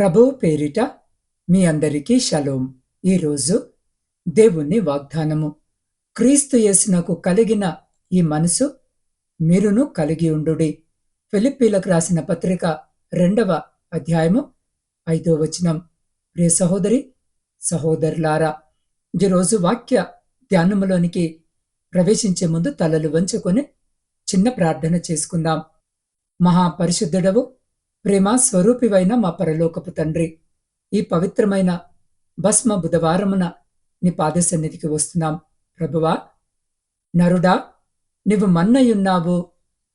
ప్రభువు పేరిట మీ అందరికీ షలోం. ఈరోజు దేవుని వాగ్దానము. క్రీస్తు యేసునకు కలిగిన ఈ మనసు మీరును కలిగి ఉండుడి. ఫిలిప్పీలకు రాసిన పత్రిక రెండవ అధ్యాయము ఐదో వచనం. ప్రియ సహోదరి సహోదరులారా ఈరోజు వాక్య ధ్యానములోనికి ప్రవేశించే ముందు తలలు వంచుకొని చిన్న ప్రార్థన చేసుకుందాం. మహాపరిశుద్ధుడవు ప్రేమ స్వరూపివైన మా పరలోకపు తండ్రి. ఈ పవిత్రమైన భస్మ బుధవారమున నీ పాద సన్నిధికి వస్తున్నాం. ప్రభువా నరుడా నువ్వు మన్నయున్నావు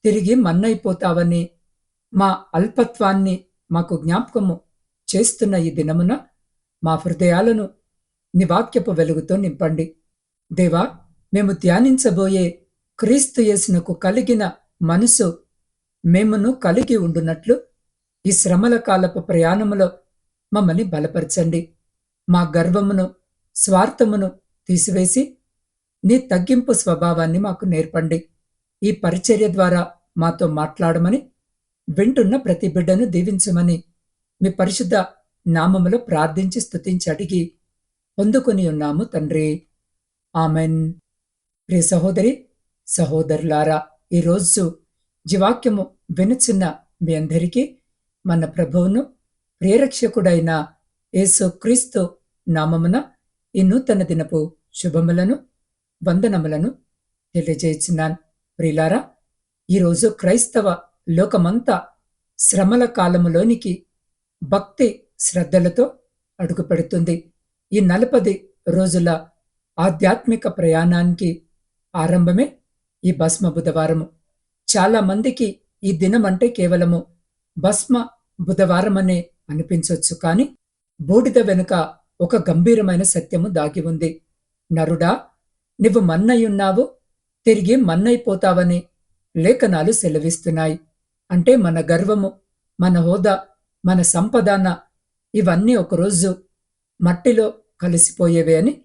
తిరిగి మన్నైపోతావని మా అల్పత్వాన్ని మాకు జ్ఞాపకము చేస్తున్న ఈ దినమున మా హృదయాలను నీ వాక్యపు వెలుగుతో నింపండి. దేవా మేము ధ్యానించబోయే క్రీస్తు యేసునకు కలిగిన మనసు మేమును కలిగి ఉండునట్లు ఈ శ్రమల కాలపు ప్రయాణములో మమ్మల్ని బలపరచండి. మా గర్వమును స్వార్థమును తీసివేసి నీ తగ్గింపు స్వభావాన్ని మాకు నేర్పండి. ఈ పరిచర్య ద్వారా మాతో మాట్లాడమని వింటున్న ప్రతి బిడ్డను దీవించమని మీ పరిశుద్ధ నామములో ప్రార్థించి స్తుతించి అడిగి పొందుకొని ఉన్నాము తండ్రి. ఆమెన్. ప్రియ సహోదరి సహోదరులారా ఈరోజు జీవాక్యము వినుచున్న మీ అందరికీ మన ప్రభువును ప్రియరక్షకుడైన యేసుక్రీస్తు నామమున ఈ నూతన దినపు శుభములను వందనములను తెలియజేస్తున్నాను. ప్రియులారా ఈరోజు క్రైస్తవ లోకమంతా శ్రమల కాలములోనికి భక్తి శ్రద్ధలతో అడుగుపెడుతుంది. ఈ నలపది రోజుల ఆధ్యాత్మిక ప్రయాణానికి ఆరంభమే ఈ భస్మ బుధవారము చాలామందికి ఈ దినం అంటే కేవలము భస్మ బుధవారమనే అనిపించవచ్చు కాని బూడిద వెనుక ఒక గంభీరమైన సత్యము దాగి ఉంది. నరుడా నువ్వు మన్నయున్నావు తిరిగి మన్నైపోతావని లేఖనాలు సెలవిస్తున్నాయి. అంటే మన గర్వము మన హోదా మన సంపదాన ఇవన్నీ ఒకరోజు మట్టిలో కలిసిపోయేవే అని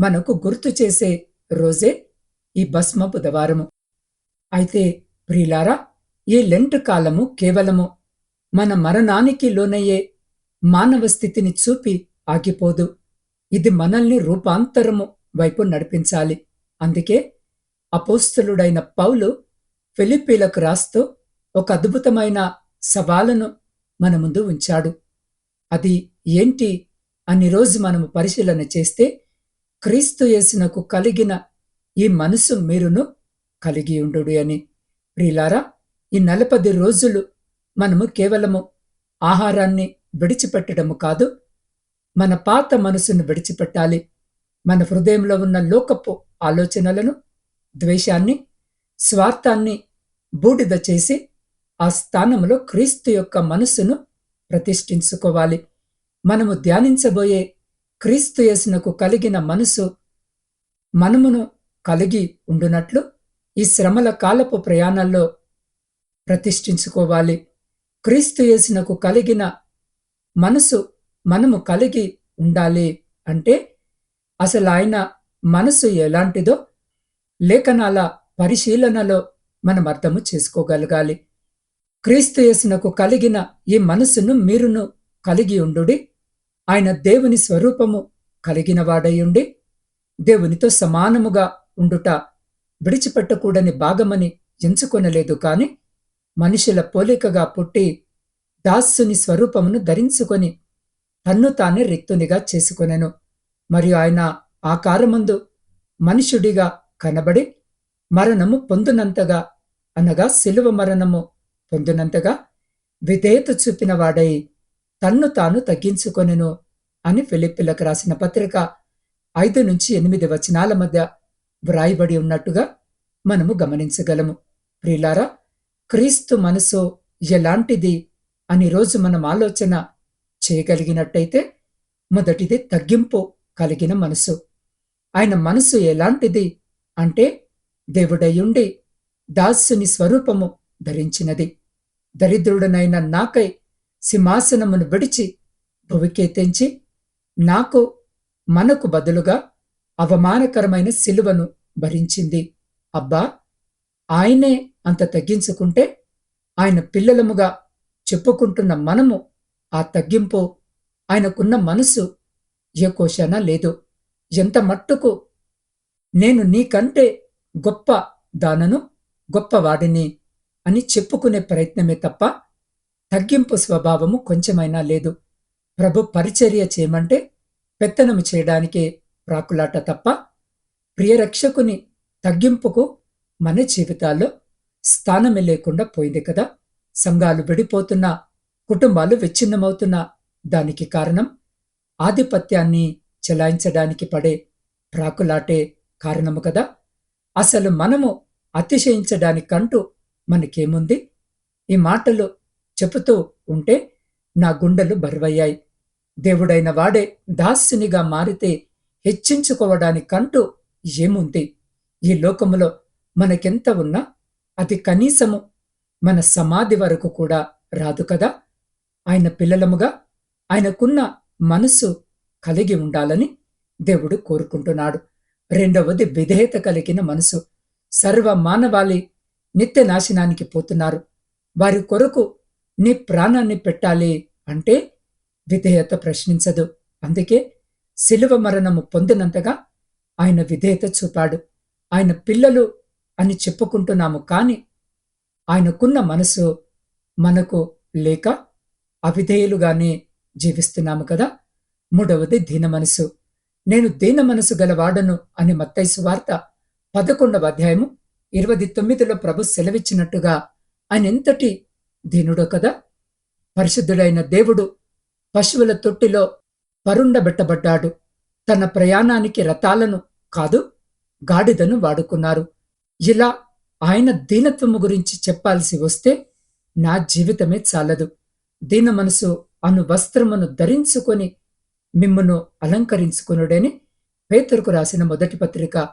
మనకు గుర్తు చేసే రోజే ఈ భస్మ బుధవారము. అయితే ప్రియులారా ఈ లెంట్ కాలము కేవలము మన మరణానికి లోనయ్యే మానవ స్థితిని చూపి ఆగిపోదు. ఇది మనల్ని రూపాంతరము వైపు నడిపించాలి. అందుకే అపోస్తలుడైన పౌలు ఫిలిప్పీలకు రాస్తూ ఒక అద్భుతమైన సవాలను మన ముందు ఉంచాడు. అది ఏంటి అని రోజు మనము పరిశీలన చేస్తే క్రీస్తు యేసునకు కలిగిన ఈ మనసు మీరును కలిగి ఉండు అని. ప్రియులారా ఈ నలపది రోజులు మనము కేవలము ఆహారాన్ని విడిచిపెట్టడము కాదు మన పాత మనసును విడిచిపెట్టాలి. మన హృదయంలో ఉన్న లోకపు ఆలోచనలను ద్వేషాన్ని స్వార్థాన్ని బూడిద చేసి ఆ స్థానంలో క్రీస్తు యొక్క మనస్సును ప్రతిష్ఠించుకోవాలి. మనము ధ్యానించబోయే క్రీస్తు యేసునకు కలిగిన మనసు మనమును కలిగి ఉండునట్లు ఈ శ్రమల కాలపు ప్రయాణాల్లో ప్రతిష్ఠించుకోవాలి. క్రీస్తు యేసునకు కలిగిన మనసు మనము కలిగి ఉండాలి అంటే అసలు ఆయన మనసు ఎలాంటిదో లేఖనాల పరిశీలనలో మనం అర్థము చేసుకోగలగాలి. క్రీస్తు యేసునకు కలిగిన ఈ మనసును మీరును కలిగి ఉండుడి. ఆయన దేవుని స్వరూపము కలిగిన వాడయుండి దేవునితో సమానముగా ఉండుట విడిచిపెట్టకూడని భాగమని ఎంచుకొనలేదు కానీ మనుషుల పోలికగా పుట్టి దాస్సుని స్వరూపమును ధరించుకొని తన్ను తానే రిక్తునిగా చేసుకొనెను. మరియు ఆయన ఆకారమందు మనుషుడిగా కనబడి మరణము పొందునంతగా అనగా శిలువ మరణము పొందునంతగా విధేయత చూపిన వాడై తన్ను తాను తగ్గించుకొనెను అని ఫిలిప్పిలకు రాసిన పత్రిక ఐదు నుంచి ఎనిమిది వచనాల మధ్య వ్రాయబడి ఉన్నట్టుగా మనము గమనించగలము. ప్రియులారా క్రీస్తు మనసు ఎలాంటిది అని రోజు మనం ఆలోచన చేయగలిగినట్టయితే మొదటిది తగ్గింపు కలిగిన మనసు. ఆయన మనసు ఎలాంటిది అంటే దేవుడయుండి దాసుని స్వరూపము ధరించినది. దరిద్రుడనైన నాకై సింహాసనమును విడిచి భువికే తెంచి నాకు మనకు బదులుగా అవమానకరమైన సిలువను భరించింది. అబ్బా! ఆయనే అంత తగ్గించుకుంటే ఆయన పిల్లలముగా చెప్పుకుంటున్న మనము ఆ తగ్గింపు ఆయనకున్న మనసు ఏ కోశానా లేదు. ఎంత మట్టుకు నేను నీకంటే గొప్ప దానను గొప్పవాడిని అని చెప్పుకునే ప్రయత్నమే తప్ప తగ్గింపు స్వభావము కొంచెమైనా లేదు. ప్రభు పరిచర్య చేయమంటే పెత్తనము చేయడానికే ప్రాకులాట తప్ప ప్రియరక్షకుని తగ్గింపుకు మన జీవితాల్లో స్థానమే లేకుండా పోయింది కదా. సంఘాలు విడిపోతున్నా కుటుంబాలు విచ్ఛిన్నమవుతున్నా దానికి కారణం ఆధిపత్యాన్ని చెలాయించడానికి పడే ప్రాకులాటే కారణము కదా. అసలు మనము అతిశయించడానికంటూ మనకేముంది? ఈ మాటలు చెబుతూ ఉంటే నా గుండెలు బరువయ్యాయి. దేవుడైన వాడే దాస్యునిగా మారితే హెచ్చించుకోవడానికంటూ ఏముంది? ఈ లోకములో మనకెంత ఉన్నా అది కనీసము మన సమాధి వరకు కూడా రాదు కదా? ఆయన పిల్లలముగా ఆయనకున్న మనస్సు కలిగి ఉండాలని దేవుడు కోరుకుంటున్నాడు. రెండవది విధేయత కలిగిన మనసు. సర్వ మానవాళి నిత్య నాశనానికి పోతున్నారు. వారి కొరకు నీ ప్రాణాన్ని పెట్టాలి అంటే విధేయత ప్రశ్నించదు. అందుకే శిలువ మరణము పొందినంతగా ఆయన విధేయత చూపాడు. ఆయన పిల్లలు అని చెప్పుకుంటున్నాము. కాని ఆయనకున్న మనసు మనకు లేక అవిధేయులుగానే జీవిస్తున్నాము కదా. మూడవది దీన మనసు. నేను దీన మనసు గలవాడను అని మత్తైసు వార్త పదకొండవ అధ్యాయము ఇరవై తొమ్మిదిలో ప్రభు సెలవిచ్చినట్టుగా ఆయన ఎంతటి దీనుడో కదా. పరిశుద్ధుడైన దేవుడు పశువుల తొట్టిలో పరుండబెట్టబడ్డాడు. తన ప్రయాణానికి రథాలను కాదు గాడిదను వాడుకున్నారు. ఇలా ఆయన దీనత్వము గురించి చెప్పాల్సి వస్తే నా జీవితమే చాలదు. దీన మనసు అను వస్త్రమును ధరించుకొని మిమ్మును అలంకరించుకునుడని పేతురుకు రాసిన మొదటి పత్రిక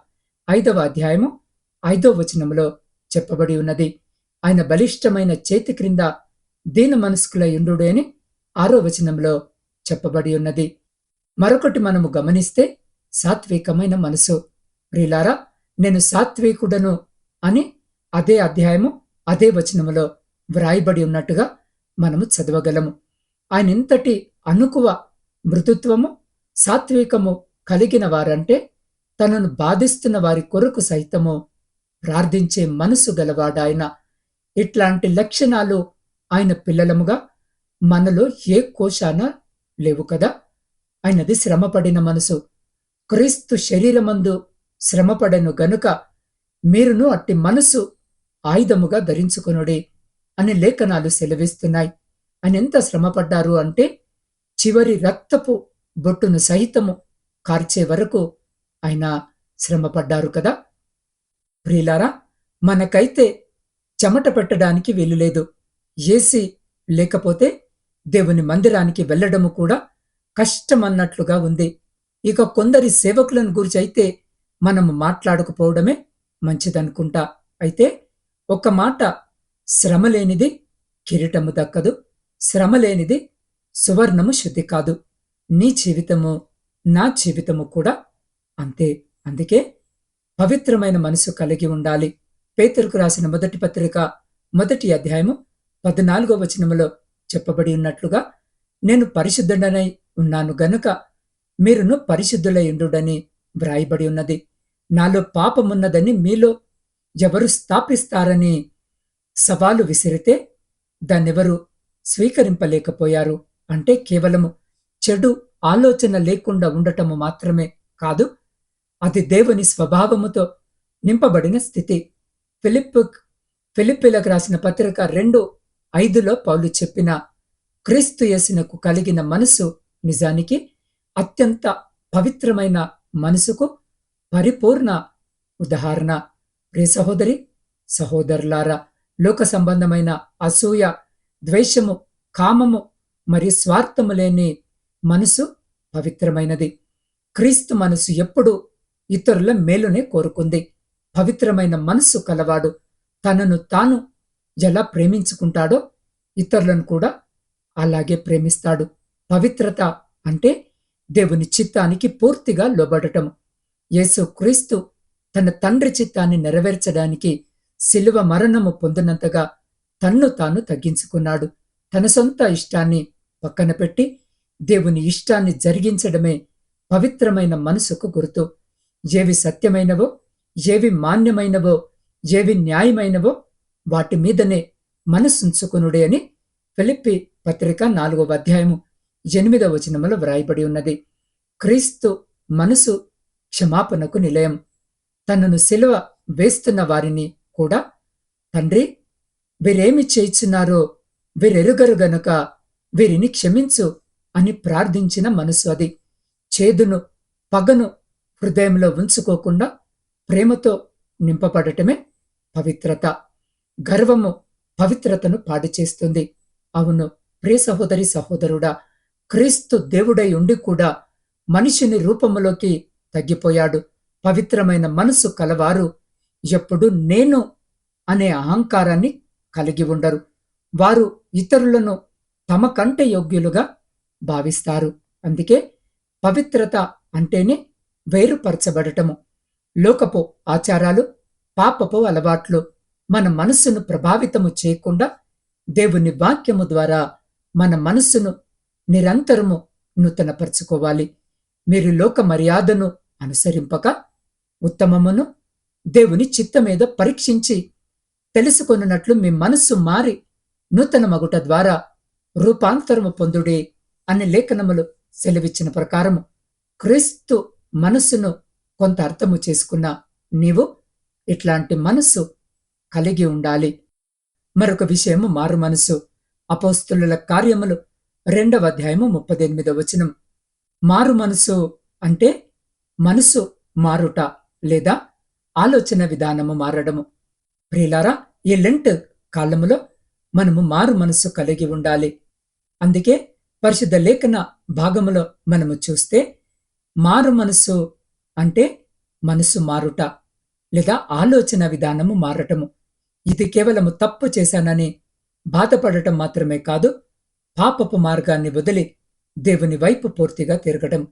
ఐదవ అధ్యాయము ఐదో వచనములో చెప్పబడి ఉన్నది. ఆయన బలిష్టమైన చేతి క్రింద దీన మనస్కుల అని ఆరో వచనంలో చెప్పబడి ఉన్నది. మరొకటి మనము గమనిస్తే సాత్వికమైన మనసు. ప్రిలారా నేను సాత్వికుడను అని అదే అధ్యాయము అదే వచనములో వ్రాయబడి ఉన్నట్టుగా మనము చదవగలము. ఆయన ఇంతటి అనుకువ మృదుత్వము సాత్వికము కలిగిన వారంటే తనను బాధిస్తున్న వారి కొరకు సైతము ప్రార్థించే మనసు గలవాడాయన. ఇట్లాంటి లక్షణాలు ఆయన పిల్లలముగా మనలో ఏ కోశాన లేవు కదా? ఆయనది శ్రమపడిన మనసు. క్రీస్తు శరీరమందు శ్రమపడను గనుక మీరును అట్టి మనసు ఆయుధముగా ధరించుకునుడి అని లేఖనాలు సెలవిస్తున్నాయి. ఆయన ఎంత శ్రమపడ్డారు అంటే చివరి రక్తపు బొట్టును సహితము కార్చే వరకు ఆయన శ్రమపడ్డారు కదా. ప్రియులారా మనకైతే చెమట పెట్టడానికి వీలులేదు ఏసీ లేకపోతే దేవుని మందిరానికి వెళ్ళడము కూడా కష్టమన్నట్లుగా ఉంది. ఇక కొందరి సేవకులను గురించి అయితే మనం మాట్లాడకపోవడమే మంచిదనుకుంటా. అయితే ఒక మాట శ్రమ లేనిది కిరీటము దక్కదు శ్రమ లేనిది సువర్ణము శుద్ధి కాదు. నీ జీవితము నా జీవితము కూడా అంతే. అందుకే పవిత్రమైన మనసు కలిగి ఉండాలి. పేతురుకు రాసిన మొదటి పత్రిక మొదటి అధ్యాయము పద్నాలుగో వచనములో చెప్పబడి ఉన్నట్లుగా నేను పరిశుద్ధుడనై ఉన్నాను గనుక మీరును పరిశుద్ధులై ఉండుడని వ్రాయబడి ఉన్నది. నాలో పాపమున్నదని మీలో ఎవరు స్థాపిస్తారని సవాలు విసిరితే దాన్నెవరు స్వీకరింపలేకపోయారు. అంటే కేవలము చెడు ఆలోచన లేకుండా ఉండటము మాత్రమే కాదు అది దేవుని స్వభావముతో నింపబడిన స్థితి. ఫిలిప్ ఫిలిప్పిలకు రాసిన పత్రిక రెండు ఐదులో పౌలు చెప్పిన క్రీస్తు యసునకు కలిగిన మనసు నిజానికి అత్యంత పవిత్రమైన మనసుకు పరిపూర్ణ. ఉదాహరణ ప్రియ సహోదరి సహోదరులారా లోక సంబంధమైన అసూయ ద్వేషము కామము మరియు స్వార్థము లేని మనసు పవిత్రమైనది. క్రీస్తు మనసు ఎప్పుడు ఇతరుల మేలునే కోరుకుంది. పవిత్రమైన మనస్సు కలవాడు తనను తాను ఎలా ప్రేమించుకుంటాడో ఇతరులను కూడా అలాగే ప్రేమిస్తాడు. పవిత్రత అంటే దేవుని చిత్తానికి పూర్తిగా లోబడటం యేసు క్రీస్తు తన తండ్రి చిత్తాన్ని నెరవేర్చడానికి శిలువ మరణము పొందినంతగా తన్ను తాను తగ్గించుకున్నాడు. తన సొంత ఇష్టాన్ని పక్కన పెట్టి దేవుని ఇష్టాన్ని జరిగించడమే పవిత్రమైన మనసుకు గుర్తు. ఏవి సత్యమైనవో ఏవి మాన్యమైనవో ఏవి న్యాయమైనవో వాటి మీదనే మనసుంచుకునుడే అని ఫిలిప్పి పత్రిక నాలుగవ అధ్యాయము ఎనిమిదవ వచనములో వ్రాయబడి ఉన్నది. క్రీస్తు మనసు క్షమాపణకు నిలయం. తనను సిలువ వేస్తున్న వారిని కూడా తండ్రి వీరేమి చేయిచున్నారో వీరెరుగరు గనుక వీరిని క్షమించు అని ప్రార్థించిన మనసు అది. చేదును పగను హృదయంలో ఉంచుకోకుండా ప్రేమతో నింపబడటమే పవిత్రత. గర్వము పవిత్రతను పాడు చేస్తుంది అవును ప్రియ సహోదరి సహోదరుడా క్రీస్తు దేవుడై ఉండి కూడా మనిషిని రూపములోకి తగ్గిపోయాడు. పవిత్రమైన మనసు కలవారు. ఎప్పుడు నేను అనే అహంకారాన్ని కలిగి ఉండరు. వారు ఇతరులను తమ కంటే యోగ్యులుగా భావిస్తారు. అందుకే పవిత్రత అంటేనే వేరుపరచబడటము. లోకపు ఆచారాలు పాపపు అలవాట్లు మన మనస్సును ప్రభావితము చేయకుండా దేవుని వాక్యము ద్వారా మన మనస్సును నిరంతరము నూతనపరుచుకోవాలి. మీరు లోక మర్యాదను అనుసరింపక ఉత్తమమును దేవుని చిత్తమేదో పరీక్షించి తెలుసుకొనున్నట్లు మీ మనస్సు మారి నూతన మగుట ద్వారా రూపాంతరము పొందుడే అనే లేఖనములు సెలవిచ్చిన ప్రకారము క్రీస్తు మనస్సును కొంత అర్థము చేసుకున్న నీవు ఇట్లాంటి మనస్సు కలిగి ఉండాలి. మరొక విషయము మారు మనసు అపోస్తుల కార్యములు రెండవ అధ్యాయము ముప్పదెనిమిదవ వచనం. మారు మనసు అంటే మనసు మారుట లేదా ఆలోచన విధానము మారడము. ప్రియులారా ఈ లెంట్ కాలములో మనము మారు మనసు కలిగి ఉండాలి. అందుకే పరిశుద్ధ లేఖన భాగములో మనము చూస్తే మారు మనసు అంటే మనసు మారుట లేదా ఆలోచన విధానము మారటము. ఇది కేవలము తప్పు చేశానని బాధపడటం మాత్రమే కాదు పాపపు మార్గాన్ని వదిలి దేవుని వైపు పూర్తిగా తిరగటం.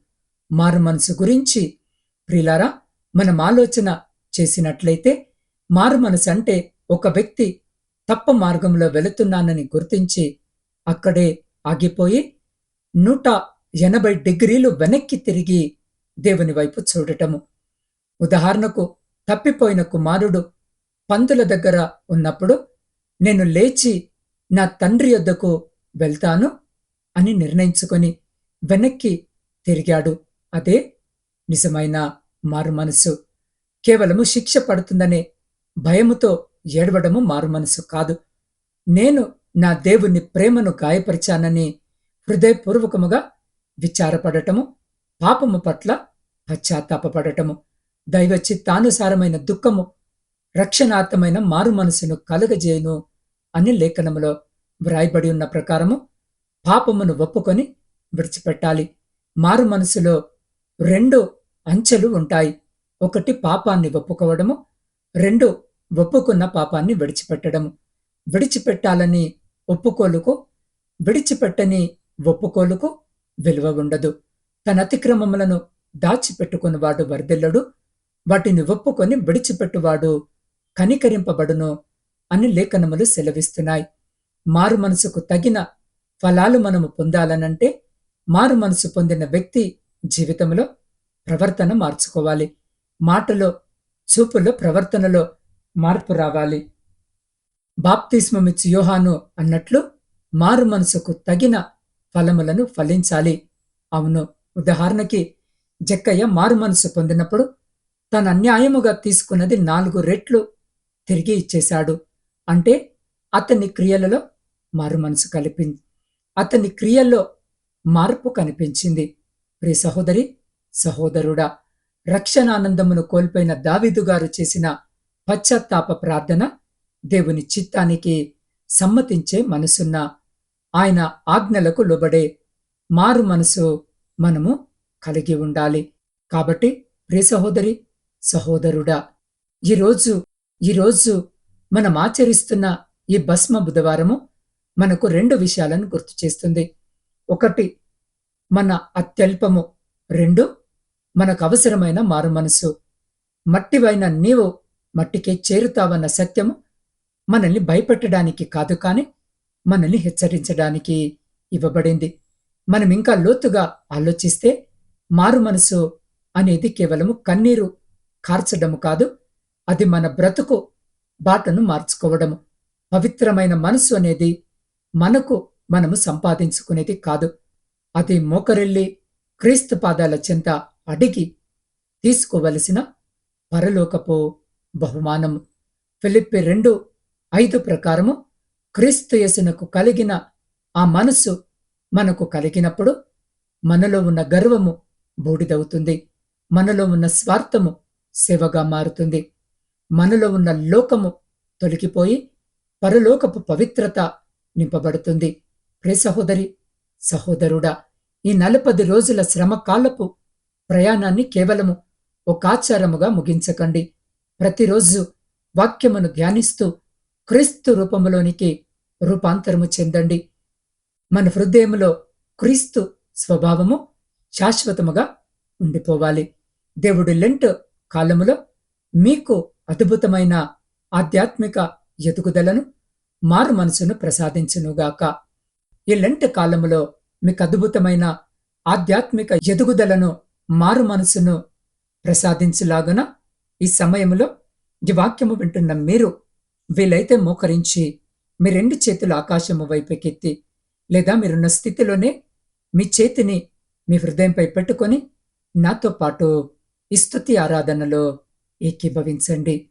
మారు మనసు గురించి ప్రిలారా మనం ఆలోచన చేసినట్లయితే మారు మనసు అంటే ఒక వ్యక్తి తప్ప మార్గంలో వెళుతున్నానని గుర్తించి అక్కడే ఆగిపోయి నూట ఎనభై డిగ్రీలు వెనక్కి తిరిగి దేవుని వైపు చూడటము. ఉదాహరణకు తప్పిపోయిన కుమారుడు పందుల దగ్గర ఉన్నప్పుడు నేను లేచి నా తండ్రి యొద్దకు వెళ్తాను అని నిర్ణయించుకొని వెనక్కి తిరిగాడు. అదే నిజమైన మారు మనసు. కేవలము శిక్ష పడుతుందనే భయముతో ఏడవడము మారు మనసు కాదు. నేను నా దేవుని ప్రేమను గాయపరిచానని హృదయపూర్వకముగా విచారపడటము పాపము పట్ల పశ్చాత్తాపడటము దైవ చిత్తానుసారమైన దుఃఖము రక్షణార్థమైన మారు మనసును కలగజేయును అని లేఖనములో వ్రాయబడి ఉన్న ప్రకారము పాపమును ఒప్పుకొని విడిచిపెట్టాలి. మారు మనసులో రెండు అంచెలు ఉంటాయి. ఒకటి పాపాన్ని ఒప్పుకోవడము రెండు ఒప్పుకున్న పాపాన్ని విడిచిపెట్టడము. విడిచిపెట్టాలని ఒప్పుకోలుకు విడిచిపెట్టని ఒప్పుకోలుకు విలువ ఉండదు. తన అతిక్రమములను దాచిపెట్టుకున్నవాడు వర్ధిల్లడు. వాటిని ఒప్పుకొని విడిచిపెట్టువాడు కనికరింపబడును అని లేఖనములు సెలవిస్తున్నాయి. మారు మనసుకు తగిన ఫలాలు మనము పొందాలనంటే మారు మనసు పొందిన వ్యక్తి జీవితంలో ప్రవర్తన మార్చుకోవాలి. మాటలో చూపులో ప్రవర్తనలో మార్పు రావాలి. బాప్తిస్మమిచ్చి యోహాను అన్నట్లు మారు మనసుకు తగిన ఫలములను ఫలించాలి. అవును ఉదాహరణకి జక్కయ్య మారు మనసు పొందినప్పుడు తన అన్యాయముగా తీసుకున్నది నాలుగు రెట్లు తిరిగి ఇచ్చేశాడు. అంటే అతని క్రియలలో మారు మనసు కలిపింది అతని క్రియల్లో మార్పు కనిపించింది. ప్రే సహోదరి సహోదరుడా రక్షణానందమును కోల్పోయిన దావిదు గారు చేసిన పశ్చాత్తాప ప్రార్థన దేవుని చిత్తానికి సమ్మతించే మనసున్న ఆయన ఆజ్ఞలకు లోబడే మారు మనసు మనము కలిగి ఉండాలి. కాబట్టి ప్రియ సహోదరి సహోదరుడా ఈరోజు ఈరోజు మనం ఆచరిస్తున్న ఈ భస్మ బుధవారము మనకు రెండు విషయాలను గుర్తు చేస్తుంది. ఒకటి మన అత్యల్పము. రెండు మనకు అవసరమైన మారు మనసు. మట్టివైన నీవు మట్టికే చేరుతావన్న సత్యము మనల్ని భయపెట్టడానికి కాదు కాని మనల్ని హెచ్చరించడానికి ఇవ్వబడింది. మనం ఇంకా లోతుగా ఆలోచిస్తే మారు మనసు అనేది కేవలము కన్నీరు కార్చడము కాదు అది మన బ్రతుకు బాటను మార్చుకోవడము. పవిత్రమైన మనసు అనేది మనకు మనము సంపాదించుకునేది కాదు. అది మోకరిల్లి క్రీస్తు పాదాల చెంత అడిగి తీసుకోవలసిన పరలోకపు బహుమానము. ఫిలిప్పి రెండు ఐదు ప్రకారము క్రీస్తు యసునకు కలిగిన ఆ మనస్సు మనకు కలిగినప్పుడు మనలో ఉన్న గర్వము బూడిదవుతుంది. మనలో ఉన్న స్వార్థము సేవగా మారుతుంది. మనలో ఉన్న లోకము తొలగిపోయి పరలోకపు పవిత్రత నింపబడుతుంది. ప్రే సహోదరి సహోదరుడా ఈ నలపది రోజుల శ్రమకాలపు ప్రయాణాన్ని కేవలము ఒక ఆచారముగా ముగించకండి. ప్రతిరోజు వాక్యమును ధ్యానిస్తూ క్రీస్తు రూపములోనికి రూపాంతరము చెందండి. మన హృదయములో క్రీస్తు స్వభావము శాశ్వతముగా ఉండిపోవాలి. దేవుడు లెంట్ కాలములో మీకు అద్భుతమైన ఆధ్యాత్మిక ఎదుగుదలను మారు మనసును ప్రసాదించునుగాక. ఈ లెంట్ కాలంలో మీకు అద్భుతమైన ఆధ్యాత్మిక ఎదుగుదలను మారు మనసును ప్రసాదించులాగున ఈ సమయంలో ఈ వాక్యము వింటున్న మీరు వీలైతే మోకరించి మీ రెండు చేతులు ఆకాశము వైపుకెత్తి లేదా మీరున్న స్థితిలోనే మీ చేతిని మీ హృదయంపై పెట్టుకొని నాతో పాటు ఈ ఆరాధనలో ఏకీభవించండి.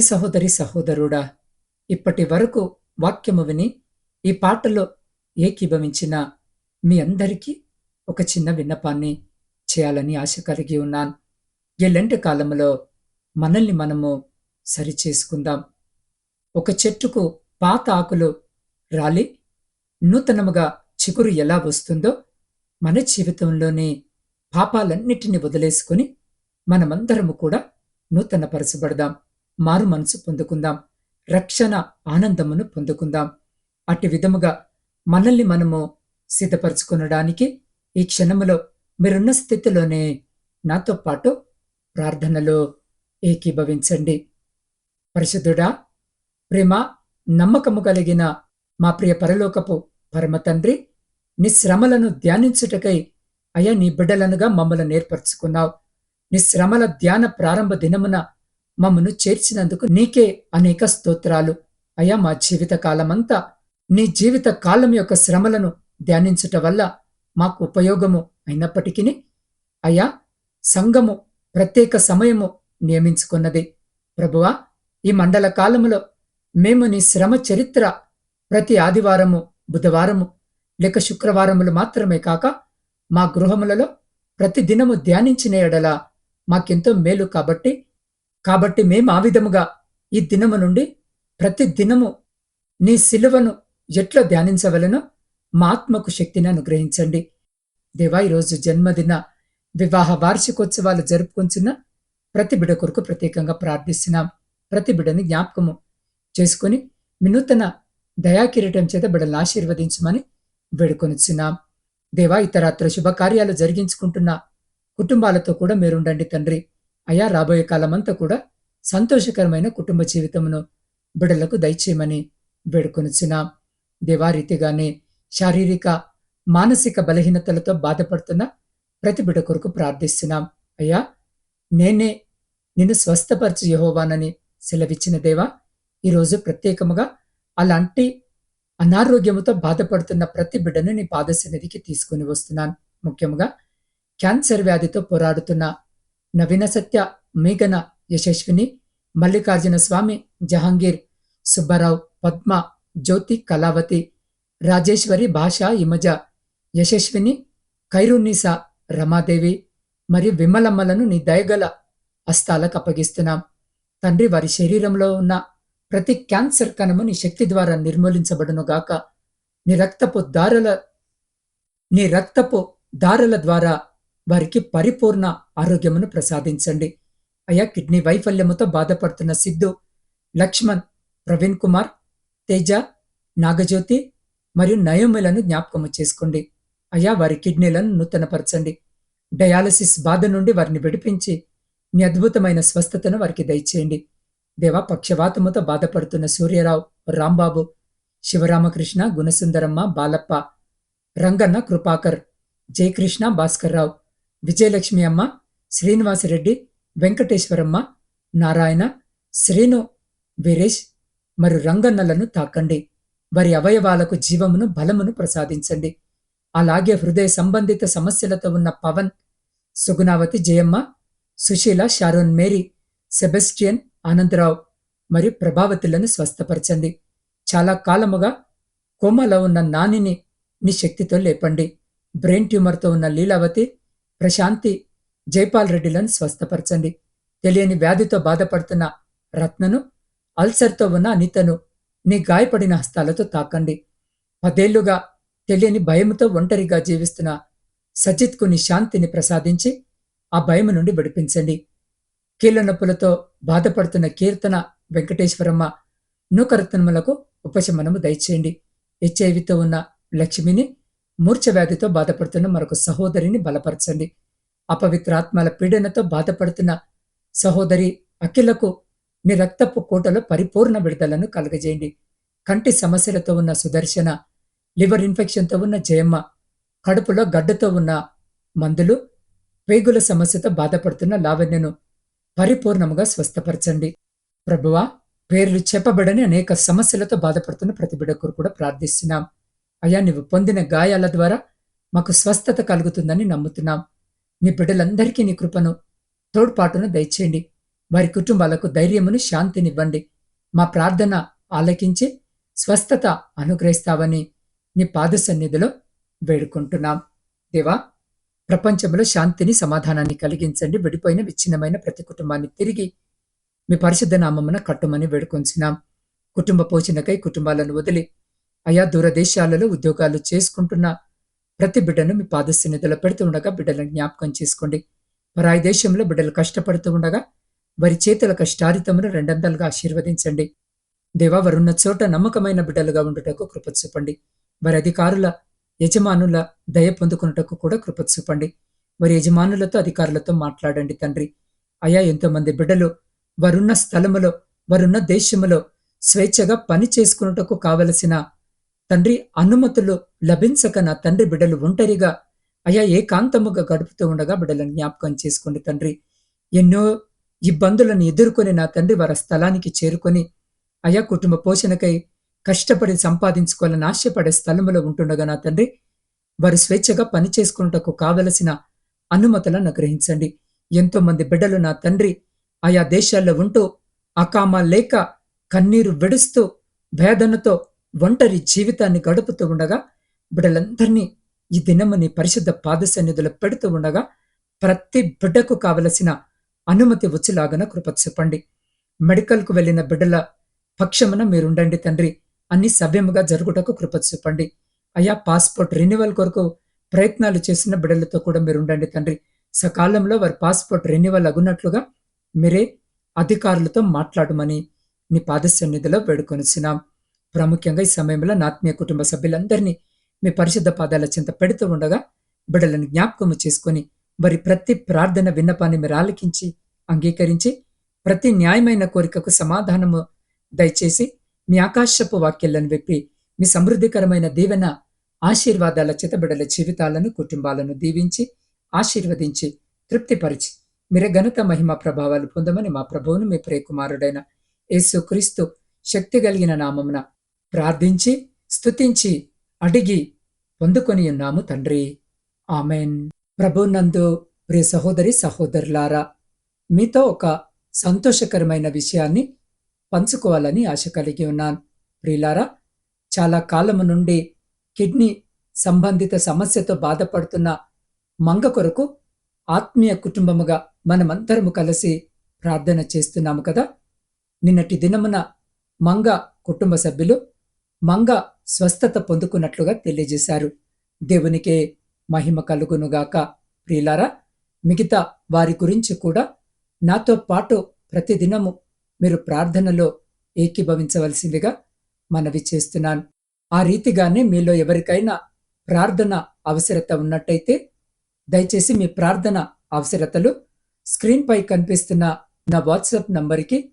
ప్రియ సహోదరి సహోదరుడా ఇప్పటి వరకు వాక్యము విని ఈ పాటలో ఏకీభవించిన మీ అందరికీ ఒక చిన్న విన్నపాన్ని చేయాలని ఆశ కలిగి ఉన్నాను. ఎల్లంటి కాలంలో మనల్ని మనము సరిచేసుకుందాం. ఒక చెట్టుకు పాత ఆకులు రాలి నూతనముగా చిగురు ఎలా వస్తుందో మన జీవితంలోని పాపాలన్నిటిని వదిలేసుకుని మనమందరము కూడా నూతనపరచబడదాం. మారు మనసు పొందుకుందాం. రక్షణ ఆనందమును పొందుకుందాం. అట్టి విధముగా మనల్ని మనము సిద్ధపరచుకునడానికి ఈ క్షణములో మీరున్న స్థితిలోనే నాతో పాటు ప్రార్థనలో ఏకీభవించండి. పరిశుద్ధుడా ప్రేమ నమ్మకము కలిగిన మా ప్రియ పరలోకపు పరమ తండ్రి నీ శ్రమలను ధ్యానించుటకై అయ్యా నీ బిడ్డలనుగా మమ్మల్ని నేర్పరుచుకున్నావు నీ శ్రమల ధ్యాన ప్రారంభ దినమున మమ్మను చేర్చినందుకు నీకే అనేక స్తోత్రాలు. అయ్యా మా జీవిత కాలమంతా నీ జీవిత కాలం యొక్క శ్రమలను ధ్యానించుట వల్ల మాకు ఉపయోగము అయినప్పటికీ అయ్యా సంఘము ప్రత్యేక సమయము నియమించుకున్నది. ప్రభువా ఈ మండల కాలములో మేము నీ శ్రమ చరిత్ర ప్రతి ఆదివారము బుధవారము లేక శుక్రవారములు మాత్రమే కాక మా గృహములలో ప్రతి దినము ధ్యానించిన ఎడల మాకెంతో మేలు కాబట్టి కాబట్టి మేము ఆ విధముగా ఈ దినము నుండి ప్రతి దినము నీ సిలువను ఎట్లా ధ్యానించవలనో మా ఆత్మకు శక్తిని అనుగ్రహించండి. దేవా ఈరోజు జన్మదిన వివాహ వార్షికోత్సవాలు జరుపుకుంటున్న ప్రతి బిడ కొరకు ప్రత్యేకంగా ప్రార్థిస్తున్నాం. ప్రతి బిడని జ్ఞాపకము చేసుకుని వినూతన దయాకిరీటం చేత బిడలను ఆశీర్వదించమని వేడుకొనిచ్చున్నాం దేవా ఇతరత్ర శుభకార్యాలు జరిగించుకుంటున్న కుటుంబాలతో కూడా మీరుండండి తండ్రి. అయా రాబోయే కాలమంతా కూడా సంతోషకరమైన కుటుంబ జీవితమును బిడలకు దయచేయమని వేడుకొనిచున్నాం. దేవారీతిగానే శారీరక మానసిక బలహీనతలతో బాధపడుతున్న ప్రతి బిడ కొరకు ప్రార్థిస్తున్నాం. అయ్యా నేనే నిన్ను స్వస్థపరచు యహోవానని సెలవిచ్చిన దేవా ఈరోజు ప్రత్యేకముగా అలాంటి అనారోగ్యముతో బాధపడుతున్న ప్రతి బిడ్డను నీ పాద తీసుకుని వస్తున్నాను. ముఖ్యంగా క్యాన్సర్ వ్యాధితో పోరాడుతున్న నవీన సత్య మేఘన యశస్విని మల్లికార్జున స్వామి జహాంగీర్ సుబ్బారావు పద్మ జ్యోతి కళావతి రాజేశ్వరి భాషా ఇమజ యశస్విని ఖైరున్నీసా రమాదేవి మరియు విమలమ్మలను నీ దయగల హస్తాలకు అప్పగిస్తున్నాం. తండ్రి వారి శరీరంలో ఉన్న ప్రతి క్యాన్సర్ కణము నీ శక్తి ద్వారా నిర్మూలించబడునుగాక. నీ రక్తపు దారల నీ రక్తపు దారల ద్వారా వారికి పరిపూర్ణ ఆరోగ్యమును ప్రసాదించండి. అయా కిడ్నీ వైఫల్యముతో బాధపడుతున్న సిద్ధు లక్ష్మణ్ ప్రవీణ్ కుమార్ తేజ నాగజ్యోతి మరియు నయోమిలను జ్ఞాపకము చేసుకోండి. అయా వారి కిడ్నీలను నూతనపరచండి. డయాలసిస్ బాధ నుండి వారిని విడిపించి నీ అద్భుతమైన స్వస్థతను వారికి దయచేయండి. దేవా పక్షవాతముతో బాధపడుతున్న సూర్యరావు రాంబాబు శివరామకృష్ణ గుణసుందరమ్మ బాలప్ప రంగన్న కృపాకర్ జయకృష్ణ భాస్కర్రావు విజయలక్ష్మి అమ్మ శ్రీనివాసరెడ్డి వెంకటేశ్వరమ్మ నారాయణ శ్రీను వీరేష్ మరియు రంగన్నలను తాకండి. వారి అవయవాలకు జీవమును బలమును ప్రసాదించండి. అలాగే హృదయ సంబంధిత సమస్యలతో ఉన్న Pavan Sugunavathi Jayamma Sushila Sharon Mary Sebastian Anandarao మరియు ప్రభావతులను స్వస్థపరచండి. చాలా కాలముగా కోమలో ఉన్న నానిని నీ శక్తితో లేపండి. బ్రెయిన్ ట్యూమర్తో ఉన్న లీలావతి ప్రశాంతి జైపాల్ రెడ్డిలను స్వస్థపరచండి. తెలియని వ్యాధితో బాధపడుతున్న రత్నను అల్సర్తో ఉన్న అనితను నీ గాయపడిన హస్తాలతో తాకండి. పదేళ్ళుగా తెలియని భయముతో ఒంటరిగా జీవిస్తున్న సజిత్కు నీ శాంతిని ప్రసాదించి ఆ భయము నుండి విడిపించండి. కీళ్ళ నొప్పులతో బాధపడుతున్న కీర్తన వెంకటేశ్వరమ్మ నూకరత్నములకు ఉపశమనము దయచేయండి. హెచ్ఐవితో ఉన్న లక్ష్మిని మూర్ఛ వ్యాధితో బాధపడుతున్న మరొక సహోదరిని బలపరచండి. అపవిత్రాత్మల పీడనతో బాధపడుతున్న సహోదరి అఖిలకు నీ రక్తపు కోటలో పరిపూర్ణ విడుదలను కలగజేయండి. కంటి సమస్యలతో ఉన్న సుదర్శన లివర్ ఇన్ఫెక్షన్తో ఉన్న జయమ్మ కడుపులో గడ్డతో ఉన్న మందులు పేగుల సమస్యతో బాధపడుతున్న లావణ్యను పరిపూర్ణముగా స్వస్థపరచండి. ప్రభువా పేర్లు చెప్పబడని అనేక సమస్యలతో బాధపడుతున్న ప్రతి కూడా ప్రార్థిస్తున్నాం. అయ్యా నువ్వు పొందిన గాయాల ద్వారా మాకు స్వస్థత కలుగుతుందని నమ్ముతున్నాం. నీ బిడ్డలందరికీ నీ కృపను తోడ్పాటును దయచేయండి. వారి కుటుంబాలకు ధైర్యమును శాంతినివ్వండి. మా ప్రార్థన ఆలకించి స్వస్థత అనుగ్రహిస్తావని నీ పాద సన్నిధిలో వేడుకుంటున్నాం. దేవా ప్రపంచంలో శాంతిని సమాధానాన్ని కలిగించండి. విడిపోయిన విచ్ఛిన్నమైన ప్రతి కుటుంబాన్ని తిరిగి మీ పరిశుద్ధ నామమున కట్టుమని వేడుకొంచున్నాం. కుటుంబ పోషణకై కుటుంబాలను వదిలి అయా దూరదేశాలలో ఉద్యోగాలు చేసుకుంటున్న ప్రతి బిడ్డను మీ పాదసన్నిధిలో పెడుతూ ఉండగా బిడ్డలను జ్ఞాపకం చేసుకోండి. పరాయి దేశంలో బిడ్డలు కష్టపడుతూ ఉండగా వారి చేతుల కష్టారితమును రెండంతలుగా ఆశీర్వదించండి. దేవా వారున్న చోట నమ్మకమైన బిడ్డలుగా ఉండుటకు కృప చూపండి. వారి అధికారుల యజమానుల దయ పొందుకున్నటకు కూడా కృప చూపండి. వారి యజమానులతో అధికారులతో మాట్లాడండి తండ్రి. అయా ఎంతోమంది బిడ్డలు వారున్న స్థలములో వారున్న దేశములో స్వేచ్ఛగా పని చేసుకున్నటకు కావలసిన తండ్రి అనుమతులు లభించక నా తండ్రి బిడ్డలు ఒంటరిగా అయా ఏకాంతముగా గడుపుతూ ఉండగా బిడ్డలను జ్ఞాపకం చేసుకోండి తండ్రి. ఎన్నో ఇబ్బందులను ఎదుర్కొని నా తండ్రి వారి స్థలానికి చేరుకొని అయా కుటుంబ పోషణకై కష్టపడి సంపాదించుకోవాలని ఆశపడే స్థలములో ఉంటుండగా నా తండ్రి వారు స్వేచ్ఛగా పని చేసుకున్నటకు కావలసిన అనుమతులను అనుగ్రహించండి. ఎంతో మంది బిడ్డలు నా తండ్రి ఆయా దేశాల్లో ఉంటూ అకామ లేక కన్నీరు విడుస్తూ వేదనతో ఒంటరి జీవితాన్ని గడుపుతూ ఉండగా బిడ్డలందరినీ ఈ దినముని పరిశుద్ధ పాద సన్నిధిలో పెడుతూ ఉండగా ప్రతి బిడ్డకు కావలసిన అనుమతి వచ్చిలాగన కృప చెప్పండి మెడికల్కు వెళ్ళిన బిడ్డల పక్షమున మీరుండండి తండ్రి. అన్ని సభ్యముగా జరుగుటకు కృప చెప్పండి అయా పాస్పోర్ట్ రెన్యువల్ కొరకు ప్రయత్నాలు చేసిన బిడ్డలతో కూడా మీరు ఉండండి తండ్రి. సకాలంలో వారి పాస్పోర్ట్ రెన్యువల్ అగున్నట్లుగా మీరే అధికారులతో మాట్లాడమని నీ పాద సన్నిధిలో వేడుకొనిసినాం ప్రాముఖ్యంగా ఈ సమయంలో నా ఆత్మీయ కుటుంబ సభ్యులందరినీ మీ పరిశుద్ధ పాదాల చింత పెడుతూ ఉండగా బిడ్డలను జ్ఞాపకము చేసుకొని మరి ప్రతి ప్రార్థన విన్నపాన్ని మీరు ఆలకించి అంగీకరించి ప్రతి న్యాయమైన కోరికకు సమాధానము దయచేసి మీ ఆకాశపు వాక్యాలను విప్పి మీ సమృద్ధికరమైన దీవెన ఆశీర్వాదాల చితబిడల జీవితాలను కుటుంబాలను దీవించి ఆశీర్వదించి తృప్తిపరిచి మీరు ఘనత మహిమ ప్రభావాలు పొందమని మా ప్రభువును మీ ప్రియకుమారుడైన యేసు క్రీస్తు శక్తి కలిగిన నామమున ప్రార్థించి స్తుతించి అడిగి పొందుకొని ఉన్నాము తండ్రి. ఆమెన్. ప్రభునందు ప్రియ సహోదరి సహోదరులారా మీతో ఒక సంతోషకరమైన విషయాన్ని పంచుకోవాలని ఆశ కలిగి ఉన్నాను. ప్రియులారా చాలా కాలము నుండి కిడ్నీ సంబంధిత సమస్యతో బాధపడుతున్న మంగ కొరకు ఆత్మీయ కుటుంబముగా మనమందరము కలిసి ప్రార్థన చేస్తున్నాము కదా. నిన్నటి దినమున మంగ కుటుంబ సభ్యులు మంగ స్వస్థత పొందుకున్నట్లుగా తెలియజేశారు. దేవునికే మహిమ కలుగునుగాక. ప్రియులారా మిగతా వారి గురించి కూడా నాతో పాటు ప్రతిదినము మీరు ప్రార్థనలో ఏకీభవించవలసిందిగా మనవి చేస్తున్నాను. ఆ రీతిగానే మీలో ఎవరికైనా ప్రార్థన అవసరత ఉన్నట్టయితే దయచేసి మీ ప్రార్థన అవసరతలు స్క్రీన్పై కనిపిస్తున్న నా వాట్సాప్ నంబర్కి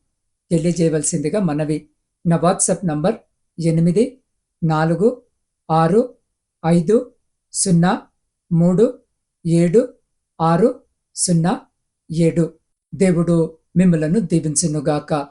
తెలియజేయవలసిందిగా మనవి. నా వాట్సాప్ నంబర్ ఎనిమిది నాలుగు ఆరు ఐదు సున్నా మూడు ఏడు ఆరు సున్నా ఏడు. దేవుడు మిమ్మలను దీవించునుగాక.